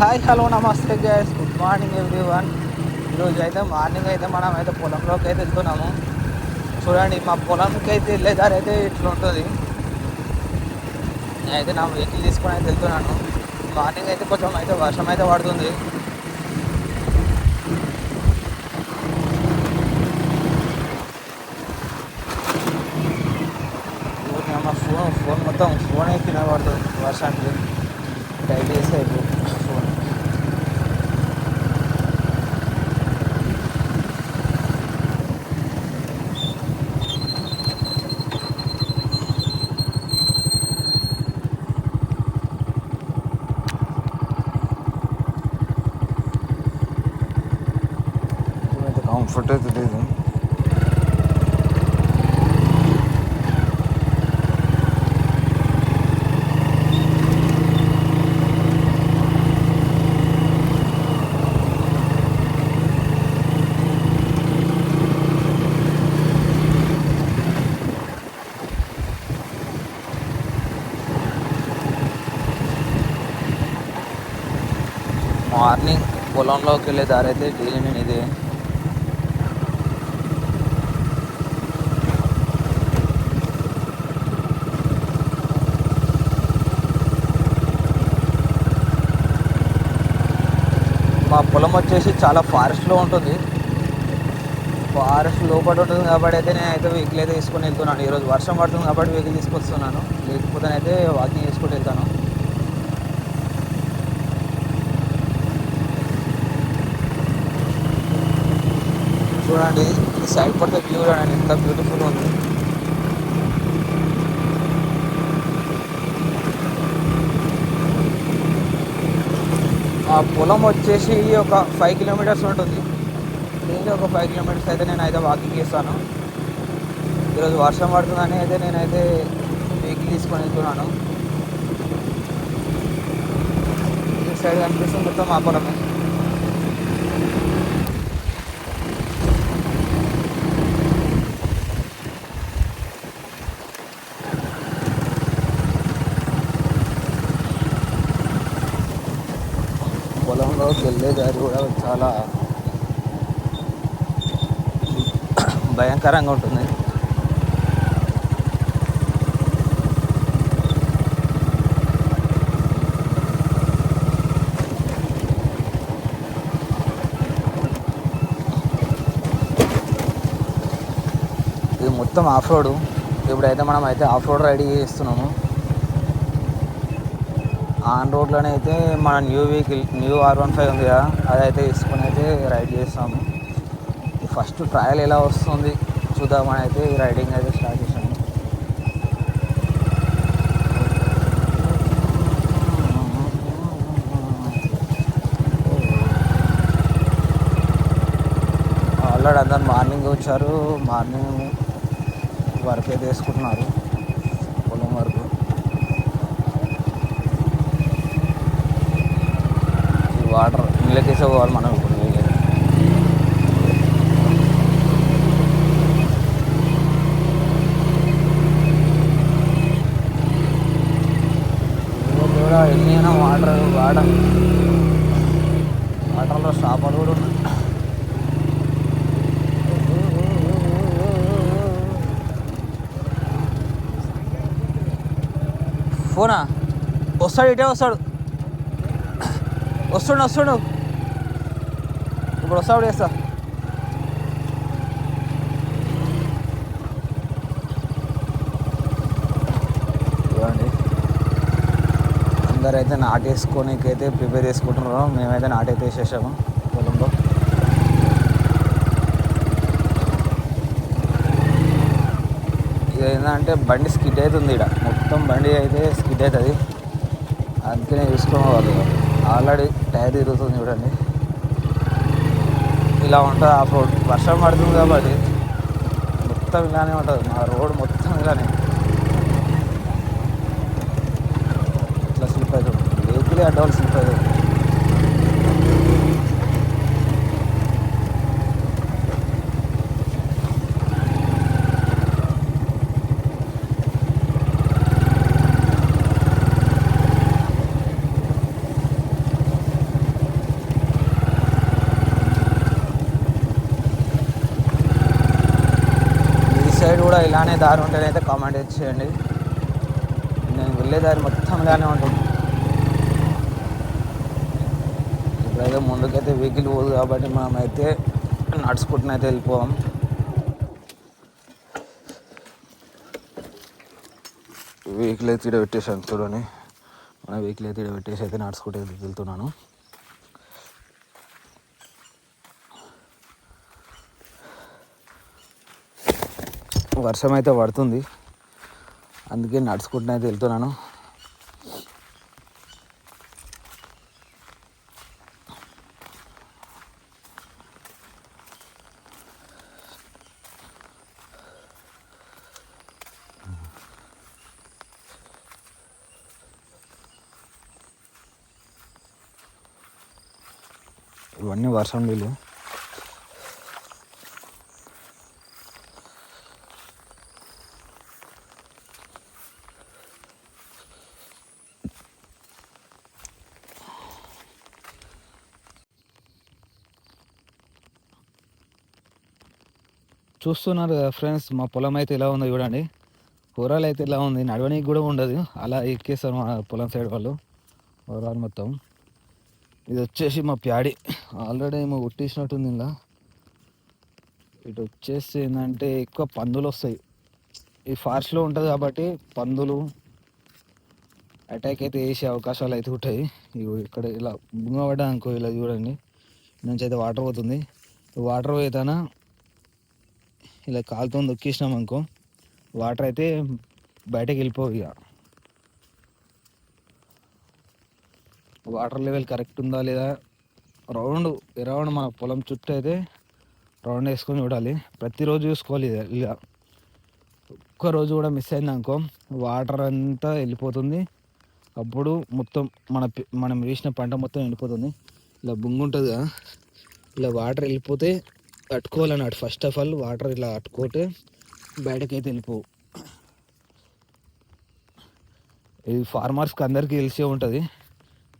Hi hello namaste guys good morning everyone ఈరోజు అయితే morning అయితే మనం అయితే పొలంలోకి అయితే వెళ్తున్నాము. చూడండి మా పొలంకి అయితే వెళ్ళే దారి అయితే ఇట్లా ఉంటుంది నేనైతే నా వెహికల్ తీసుకొని అయితే వెళ్తున్నాను. మార్నింగ్ అయితే కొంచెం అయితే వర్షం అయితే పడుతుంది. మా ఫోన్ ఫోన్ మొత్తం ఫోన్ అయితే పడుతుంది వర్షానికి. టైట్ చేసి అయిపోతుంది ఫోన్ అయితే కంఫర్ట్ అయితే లేదు మార్నింగ్ పొలంలోకి వెళ్ళే దారి అయితే డైలీ నేను ఇది. మా పొలం వచ్చేసి చాలా ఫారెస్ట్లో ఉంటుంది. ఫారెస్ట్ లోపల ఉంటుంది కాబట్టి అయితే నేను అయితే వెహికల్ అయితే తీసుకొని వెళ్తున్నాను. ఈరోజు వర్షం పడుతుంది కాబట్టి వెహికల్ తీసుకొస్తున్నాను. లేకపోతే అయితే వాకింగ్ చేసుకుంటూ వెళ్తాను. చూడండి. ఈ సైడ్ పడితే వ్యూ చూడండి. ఎంత బ్యూటిఫుల్ ఉంది. ఆ పొలం వచ్చేసి ఒక ఫైవ్ కిలోమీటర్స్ ఉంటుంది. డైలీ ఒక ఫైవ్ కిలోమీటర్స్ అయితే నేను అయితే వాకింగ్ చేస్తాను. ఈరోజు వర్షం పడుతుందని అయితే నేనైతే వెహికల్ తీసుకొని వెళ్తున్నాను. ఈ సైడ్ కనిపిస్తుంది మొత్తం మా పొలమే పొలంలోకి వెళ్ళే దారి కూడా చాలా భయంకరంగా ఉంటుంది. ఇది మొత్తం ఆఫ్ రోడ్ ఇప్పుడైతే మనం అయితే ఆఫ్ రోడ్ రైడింగ్ చేస్తున్నాము. ఆన్ రోడ్లోనే అయితే మన new vehicle new R one five ఉంది కదా అదైతే తీసుకొని అయితే రైడ్ చేస్తాము. ఫస్ట్ ట్రయల్ ఎలా వస్తుంది చూద్దామని అయితే ఈ రైడింగ్ అయితే స్టార్ట్ చేసాము. ఆల్రెడీ అందరు మార్నింగ్ వచ్చారు మార్నింగ్ వర్క్ అయితే వేసుకుంటున్నారు పొలం వరకు ఈ వాటర్ నీళ్ళకేసే పోవాలి మనం ఇప్పుడు నీళ్ళు. కూడా ఎన్ని అయినా వాటర్ వాడ వాటర్లో చేపలు కూడా ఉన్నాయి. ఫోనా? వస్తాడు ఇటే వస్తాడు. వస్తుండు వస్తుండు. ఇప్పుడు వస్తాడు చేస్తా. చూడండి అందరైతే నాటేసుకోనికి అయితే ప్రిపేర్ చేసుకుంటున్నారు మేమైతే నాటైతే వేసేసాము పొలంలో ఇది ఏంటంటే బండి స్కిడ్ అవుతుంది ఇక్కడ మొత్తం బండి అయితే స్కిడ్ అవుతుంది. అందుకనే చూసుకోవాలి ఆల్రెడీ టైర్ తిరుగుతుంది చూడండి. ఇలా ఉంటుంది ఆఫ్ రోడ్. వర్షం పడుతుంది కాబట్టి మొత్తం ఇలానే ఉంటుంది. మా రోడ్ మొత్తం ఇలానే. ఇట్లా స్లిప్ అవుతుంది వెహికలే అడ్డవాళ్ళు స్లిప్ అవుతుంది సైడ్ కూడా ఇలానే దారి ఉంటేనైతే కామెంట్ చేయండి. నేను వెళ్ళే దారి మొత్తం ఇలానే ఉంటుంది. ఇప్పుడైతే ముందుకైతే వెహికల్ పోదు కాబట్టి మనం అయితే నడుచుకుంటున్న అయితే వెళ్ళిపోవాం. వెహికల్ అయితే ఇడ పెట్టేసాను చూడని మన వెహికల్ అయితే ఇడ పెట్టేసి అయితే నడుచుకుంటే వెళ్తున్నాను. వర్షం అయితే పడుతుంది. అందుకే నడుచుకుంటూ అయితే వెళ్తున్నాను. ఇవన్నీ వర్షం నీళ్ళు. చూస్తున్నారు కదా ఫ్రెండ్స్ మా పొలం అయితే ఎలా ఉందో చూడండి. కూరలు అయితే ఇలా ఉంది నడవడానికి కూడా ఉండదు. అలా ఎక్కేస్తారు మా పొలం సైడ్ వాళ్ళు ఓవరాల్ మొత్తం. ఇది వచ్చేసి మా ప్యాడి. ఆల్రెడీ ఏమో ఉట్టించినట్టుంది ఇలా ఇటు వచ్చేసి ఏంటంటే ఎక్కువ పందులు వస్తాయి. ఈ ఫారెస్ట్లో ఉంటుంది కాబట్టి పందులు అటాక్ అయితే వేసే అవకాశాలు అయితే ఉంటాయి. ఇగో ఇక్కడ ఇలా బుంగ అనుకో ఇలా చూడండి. నుంచి అయితే వాటర్ పోతుంది. వాటర్ పోయేతానా ఇలా కాలుతో దొక్కేసినాం అనుకో వాటర్ అయితే బయటకు వెళ్ళిపోవు ఇక. వాటర్ లెవెల్ కరెక్ట్ ఉందా లేదా? రౌండ్ అరౌండ్ మన పొలం చుట్టూ అయితే రౌండ్ వేసుకొని చూడాలి. ప్రతిరోజు చూసుకోవాలి ఇది ఇక ఒక్క రోజు కూడా మిస్ అయింది అనుకో వాటర్ అంతా వెళ్ళిపోతుంది. అప్పుడు మొత్తం మన మనం వేసిన పంట మొత్తం వెళ్ళిపోతుంది ఇలా బొంగు ఉంటుంది కదా ఇలా వాటర్ వెళ్ళిపోతే అట్టుకోవాలన్నాడు ఫస్ట్ ఆఫ్ ఆల్ వాటర్ ఇలా అట్టుకోతే బయటకైతే వెళ్ళిపోవు. ఇది ఫార్మర్స్కి అందరికీ తెలిసే ఉంటుంది.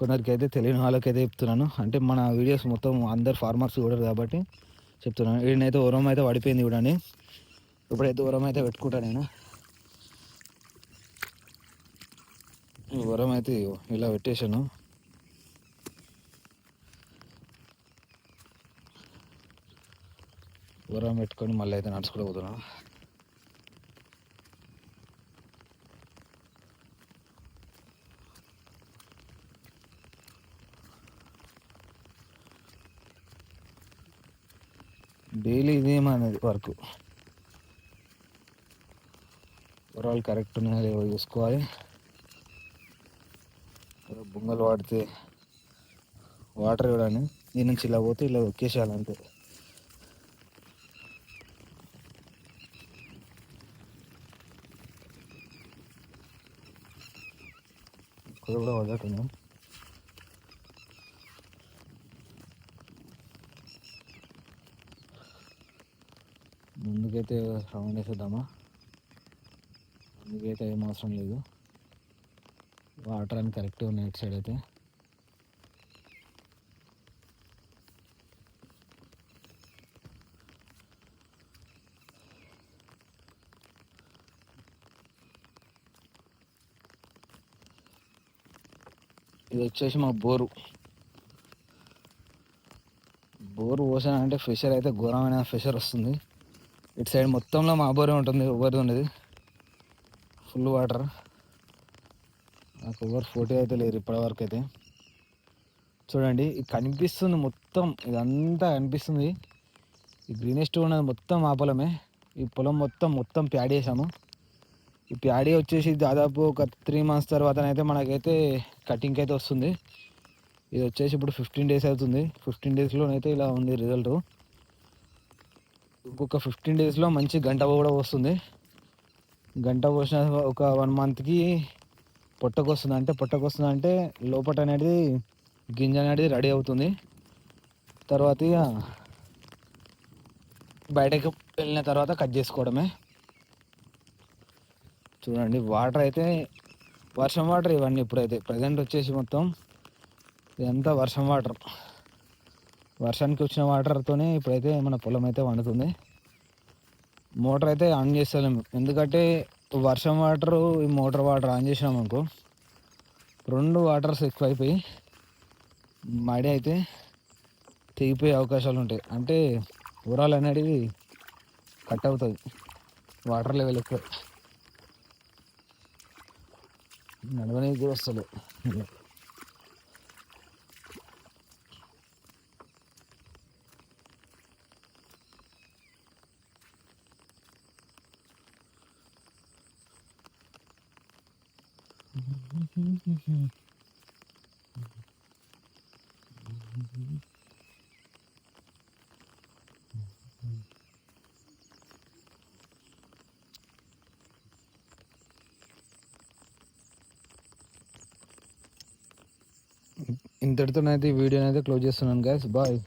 కొందరికి అయితే తెలియని వాళ్ళకైతే చెప్తున్నాను. అంటే మన వీడియోస్ మొత్తం అందరు ఫార్మర్స్ చూడరు కాబట్టి చెప్తున్నాను. వీడినైతే ఉరం అయితే పడిపోయింది చూడండి. ఇప్పుడైతే ఉరం అయితే పెట్టుకుంటా నేను. ఈ ఉరం అయితే ఇలా పెట్టేశాను. దూరం పెట్టుకొని మళ్ళీ అయితే నడుచుకుంటూ పోతున్నాం. డైలీ ఇదే మనది వర్క్. ఓవరాల్ కరెక్ట్ ఉన్నాయో లేవో చూసుకోవాలి. బొంగలు వాడితే వాటర్ ఇవ్వడానికి. దీని నుంచి ఇలా పోతే ఇలా ఒక్కేసేయాలి అంతే. అది కూడా వదలటం ముందుకైతే రౌండ్ వేసేద్దామా ముందుకైతే ఏం అవసరం లేదు వాటర్ అని కరెక్ట్గా ఉన్నాయి ఇటు సైడ్ అయితే ఇది వచ్చేసి మా బోరు. బోరు పోసానంటే ఫిషర్ అయితే ఘోరమైన ఫిషర్ వస్తుంది. ఇటు సైడ్ మొత్తంలో మా బోరే ఉంటుంది ఎవరిది ఉండేది. ఫుల్ వాటర్ నాకు ఎవరు ఫోటో అయితే లేరు ఇప్పటివరకు అయితే. చూడండి ఇది కనిపిస్తుంది మొత్తం ఇదంతా కనిపిస్తుంది. ఈ గ్రీనెస్ట్ ఉన్నది మొత్తం మా పొలమే. ఈ పొలం మొత్తం మొత్తం ప్యాడ్ చేసాము. ఈ ప్యాడీ వచ్చేసి దాదాపు ఒక త్రీ మంత్స్ తర్వాత అయితే మనకైతే కటింగ్ అయితే వస్తుంది. ఇది వచ్చేసి ఇప్పుడు ఫిఫ్టీన్ డేస్ అవుతుంది. ఫిఫ్టీన్ డేస్లోనైతే ఇలా ఉంది రిజల్ట్. ఇంకొక ఫిఫ్టీన్ డేస్లో మంచి గంట కూడా వస్తుంది గంట పోసిన ఒక వన్ మంత్కి పొట్టకు వస్తుంది. అంటే పొట్టకు వస్తుంది అంటే లోపట అనేది గింజ అనేది రెడీ అవుతుంది. తర్వాత ఇక బయటకు వెళ్ళిన తర్వాత కట్ చేసుకోవడమే. చూడండి వాటర్ అయితే వర్షం వాటర్ ఇవన్నీ ఇప్పుడైతే. ప్రజెంట్ వచ్చేసి మొత్తం ఇదంతా వర్షం వాటర్. వర్షానికి వచ్చిన వాటర్తోనే ఇప్పుడైతే మన పొలం అయితే వండుతుంది. మోటార్ అయితే ఆన్ చేస్తలేము. ఎందుకంటే వర్షం వాటర్ ఈ మోటార్ వాటర్ ఆన్ చేసినాం అనుకో రెండు వాటర్స్ ఎక్కువ అయిపోయి మడి అయితే తెగిపోయే అవకాశాలు ఉంటాయి. అంటే ఊరాలు అనేది కట్ అవుతుంది వాటర్ లెవెల్ ఎక్కువ. నడవనీకి వస్తలే ఇంతటితోనైతే ఈ వీడియోని అయితే క్లోజ్ చేస్తున్నాను గాయస్ బాయ్